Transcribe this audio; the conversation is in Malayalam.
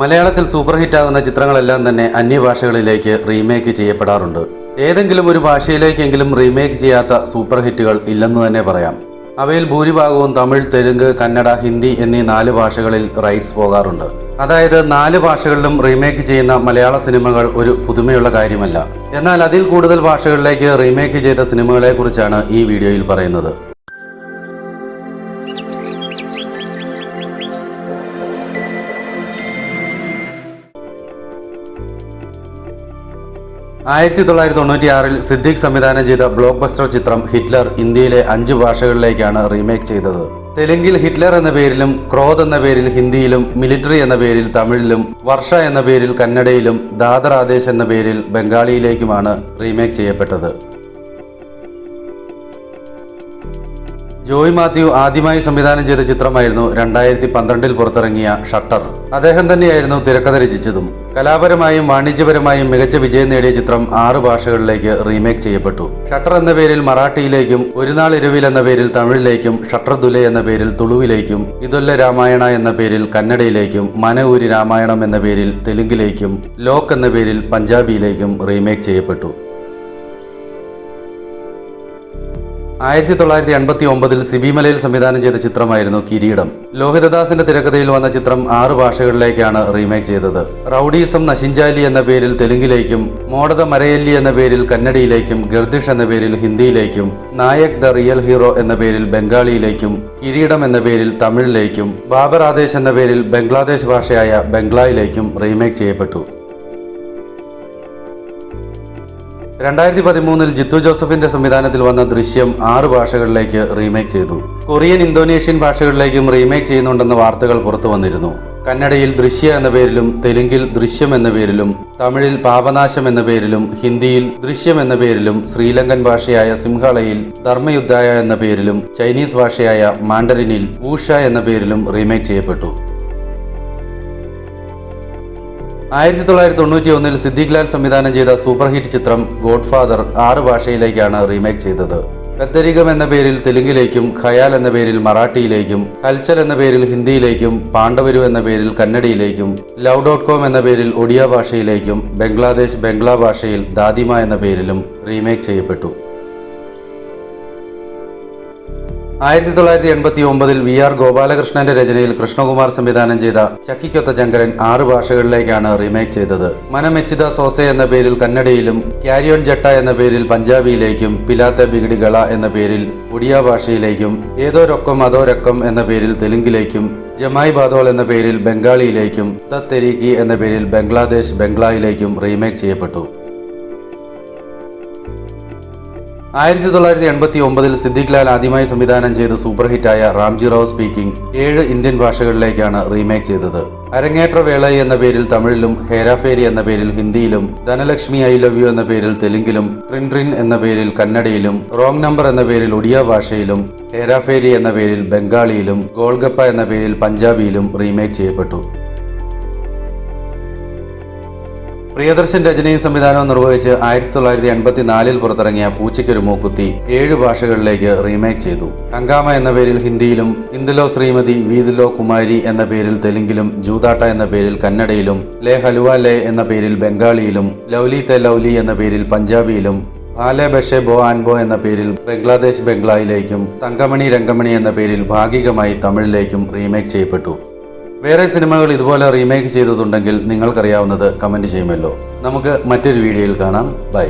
മലയാളത്തിൽ സൂപ്പർ ഹിറ്റാകുന്ന ചിത്രങ്ങളെല്ലാം തന്നെ അന്യഭാഷകളിലേക്ക് റീമേക്ക് ചെയ്യപ്പെടാറുണ്ട്. ഏതെങ്കിലും ഒരു ഭാഷയിലേക്കെങ്കിലും റീമേക്ക് ചെയ്യാത്ത സൂപ്പർ ഹിറ്റുകൾ ഇല്ലെന്ന് തന്നെ പറയാം. അവയിൽ ഭൂരിഭാഗവും തമിഴ് തെലുങ്ക് കന്നഡ ഹിന്ദി എന്നീ നാല് ഭാഷകളിൽ റൈറ്റ്സ് പോകാറുണ്ട്. അതായത് നാല് ഭാഷകളിലും റീമേക്ക് ചെയ്യുന്ന മലയാള സിനിമകൾ ഒരു പുതുമയുള്ള കാര്യമല്ല. എന്നാൽ അതിൽ കൂടുതൽ ഭാഷകളിലേക്ക് റീമേക്ക് ചെയ്ത സിനിമകളെക്കുറിച്ചാണ് ഈ വീഡിയോയിൽ പറയുന്നത്. ആയിരത്തി തൊള്ളായിരത്തി തൊണ്ണൂറ്റി ആറിൽ സിദ്ദിഖ് സംവിധാനം ചെയ്ത ബ്ലോക്ക് ബസ്റ്റർ ചിത്രം ഹിറ്റ്ലർ ഇന്ത്യയിലെ അഞ്ച് ഭാഷകളിലേക്കാണ് റീമേക്ക് ചെയ്തത്. തെലുങ്കിൽ ഹിറ്റ്ലർ എന്ന പേരിലും ക്രോധ് എന്ന പേരിൽ ഹിന്ദിയിലും മിലിറ്ററി എന്ന പേരിൽ തമിഴിലും വർഷ എന്ന പേരിൽ കന്നഡയിലും ദാദർ ആദേശ് എന്ന പേരിൽ ബംഗാളിയിലേക്കുമാണ് റീമേക്ക് ചെയ്യപ്പെട്ടത്. ജോയ് മാത്യു ആദ്യമായി സംവിധാനം ചെയ്ത ചിത്രമായിരുന്നു രണ്ടായിരത്തി പന്ത്രണ്ടിൽ പുറത്തിറങ്ങിയ ഷട്ടർ. അദ്ദേഹം തന്നെയായിരുന്നു തിരക്കഥ രചിച്ചതും. കലാപരമായും വാണിജ്യപരമായും മികച്ച വിജയം നേടിയ ചിത്രം ആറ് ഭാഷകളിലേക്ക് റീമേക്ക് ചെയ്യപ്പെട്ടു. ഷട്ടർ എന്ന പേരിൽ മറാഠിയിലേക്കും ഒരു നാൾ ഇരുവിൽ എന്ന പേരിൽ തമിഴിലേക്കും ഷട്ടർ ദുലെ എന്ന പേരിൽ തുളുവിലേക്കും ഇതൊല്ല രാമായണ എന്ന പേരിൽ കന്നഡയിലേക്കും മനഊരി രാമായണം എന്ന പേരിൽ തെലുങ്കിലേക്കും ലോക്ക് എന്ന പേരിൽ പഞ്ചാബിയിലേക്കും റീമേക്ക് ചെയ്യപ്പെട്ടു. ആയിരത്തി തൊള്ളായിരത്തി എൺപത്തി ഒമ്പതിൽ സിബിമലയിൽ സംവിധാനം ചെയ്ത ചിത്രമായിരുന്നു കിരീടം. ലോഹിതദാസിന്റെ തിരക്കഥയിൽ വന്ന ചിത്രം ആറ് ഭാഷകളിലേക്കാണ് റീമേക്ക് ചെയ്തത്. റൌഡീസം നശിഞ്ചാലി എന്ന പേരിൽ തെലുങ്കിലേക്കും മോഡത മരയല്ലി എന്ന പേരിൽ കന്നഡയിലേക്കും ഗർദിഷ് എന്ന പേരിൽ ഹിന്ദിയിലേക്കും നായക് ദ റിയൽ ഹീറോ എന്ന പേരിൽ ബംഗാളിയിലേക്കും കിരീടം എന്ന പേരിൽ തമിഴിലേക്കും ബാബർ ആദേശ് എന്ന പേരിൽ ബംഗ്ലാദേശ് ഭാഷയായ ബംഗ്ലായിലേക്കും റീമേക്ക് ചെയ്യപ്പെട്ടു. രണ്ടായിരത്തി പതിമൂന്നിൽ ജിത്തു ജോസഫിന്റെ സംവിധാനത്തിൽ വന്ന ദൃശ്യം ആറ് ഭാഷകളിലേക്ക് റീമേക്ക് ചെയ്തു. കൊറിയൻ ഇന്തോനേഷ്യൻ ഭാഷകളിലേക്കും റീമേക്ക് ചെയ്യുന്നുണ്ടെന്ന വാർത്തകൾ പുറത്തു വന്നിരുന്നു. കന്നഡയിൽ ദൃശ്യ എന്ന പേരിലും തെലുങ്കിൽ ദൃശ്യം എന്ന പേരിലും തമിഴിൽ പാപനാശം എന്ന പേരിലും ഹിന്ദിയിൽ ദൃശ്യം എന്ന പേരിലും ശ്രീലങ്കൻ ഭാഷയായ സിംഹളയിൽ ധർമ്മയുദ്ധായ എന്ന പേരിലും ചൈനീസ് ഭാഷയായ മാണ്ടറിനിൽ ഊഷ എന്ന പേരിലും റീമേക്ക് ചെയ്യപ്പെട്ടു. ആയിരത്തി തൊള്ളായിരത്തി തൊണ്ണൂറ്റി ഒന്നിൽ സിദ്ദിഖ് ലാൽ സംവിധാനം ചെയ്ത സൂപ്പർ ഹിറ്റ് ചിത്രം ഗോഡ് ഫാദർ ആറ് ഭാഷയിലേക്കാണ് റീമേക്ക് ചെയ്തത്. പെത്തരികം എന്ന പേരിൽ തെലുങ്കിലേക്കും ഖയാൽ എന്ന പേരിൽ മറാഠിയിലേക്കും കൽച്ചൽ എന്ന പേരിൽ ഹിന്ദിയിലേക്കും പാണ്ഡവരു എന്ന പേരിൽ കന്നഡയിലേക്കും ലവ് ഡോട്ട് കോം എന്ന പേരിൽ ഒഡിയ ഭാഷയിലേക്കും ബംഗ്ലാദേശ് ബംഗ്ലാ ഭാഷയിൽ ദാദിമ എന്ന പേരിലും റീമേക്ക് ചെയ്യപ്പെട്ടു. ആയിരത്തി തൊള്ളായിരത്തി എൺപത്തി ഒമ്പതിൽ വി ആർ ഗോപാലകൃഷ്ണന്റെ രചനയിൽ കൃഷ്ണകുമാർ സംവിധാനം ചെയ്ത ചക്കിക്കൊത്ത ചങ്കരൻ ആറ് ഭാഷകളിലേക്കാണ് റീമേക്ക് ചെയ്തത്. മനമെച്ചിത സോസെ എന്ന പേരിൽ കന്നഡയിലും ക്യാരിയോൺ ജട്ട എന്ന പേരിൽ പഞ്ചാബിയിലേക്കും പിലാത്ത ബിഗിഡിഗള എന്ന പേരിൽ ഒഡിയ ഭാഷയിലേക്കും ഏതോ രൊക്കം അതോ എന്ന പേരിൽ തെലുങ്കിലേക്കും ജമായി ബാദോൾ എന്ന പേരിൽ ബംഗാളിയിലേക്കും ദ തെരീക്കി എന്ന പേരിൽ ബംഗ്ലാദേശ് ബംഗ്ലായിലേക്കും റീമേക്ക് ചെയ്യപ്പെട്ടു. ആയിരത്തി തൊള്ളായിരത്തി എൺപത്തി ഒമ്പതിൽ സിദ്ദിഖ് ലാൽ ആദ്യമായി സംവിധാനം ചെയ്ത് സൂപ്പർ ഹിറ്റായ റാംജി റാവ് സ്പീക്കിംഗ് ഏഴ് ഇന്ത്യൻ ഭാഷകളിലേക്കാണ് റീമേക്ക് ചെയ്തത്. അരങ്ങേറ്റ വേള എന്ന പേരിൽ തമിഴിലും ഹേരാഫേരി എന്ന പേരിൽ ഹിന്ദിയിലും ധനലക്ഷ്മി ഐ ലവ് യു എന്ന പേരിൽ തെലുങ്കിലും ട്രിൻ ട്രിൻ എന്ന പേരിൽ കന്നഡയിലും റോങ് നമ്പർ എന്ന പേരിൽ ഒഡിയ ഭാഷയിലും ഹേരാഫേരി എന്ന പേരിൽ ബംഗാളിയിലും ഗോൾഗപ്പ എന്ന പേരിൽ പഞ്ചാബിയിലും റീമേക്ക് ചെയ്യപ്പെട്ടു. പ്രിയദർശൻ രചനയും സംവിധാനവും നിർവഹിച്ച് ആയിരത്തി തൊള്ളായിരത്തി എൺപത്തി നാലിൽ പുറത്തിറങ്ങിയ പൂച്ചയ്ക്കൊരു മൂക്കുത്തി ഏഴ് ഭാഷകളിലേക്ക് റീമേക്ക് ചെയ്തു. തങ്കാമ എന്ന പേരിൽ ഹിന്ദിയിലും ഇന്ദലോ ശ്രീമതി വീതിലോ കുമാരി എന്ന പേരിൽ തെലുങ്കിലും ജൂതാട്ട എന്ന പേരിൽ കന്നഡയിലും ലേ ഹലുവ ലേ എന്ന പേരിൽ ബംഗാളിയിലും ലൗലി തെ ലൗലി എന്ന പേരിൽ പഞ്ചാബിയിലും ഭാലെ ബഷെ ബോ ആൻബോ എന്ന പേരിൽ ബംഗ്ലാദേശ് ബംഗ്ലായിലേക്കും തങ്കമണി രംഗമണി എന്ന പേരിൽ ഭാഗികമായി തമിഴിലേക്കും റീമേക്ക് ചെയ്യപ്പെട്ടു. വേറെ സിനിമകൾ ഇതുപോലെ റീമേക്ക് ചെയ്തതുണ്ടെങ്കിൽ നിങ്ങൾക്കറിയാവുന്നത് കമന്റ് ചെയ്യുമല്ലോ. നമുക്ക് മറ്റൊരു വീഡിയോയിൽ കാണാം. ബൈ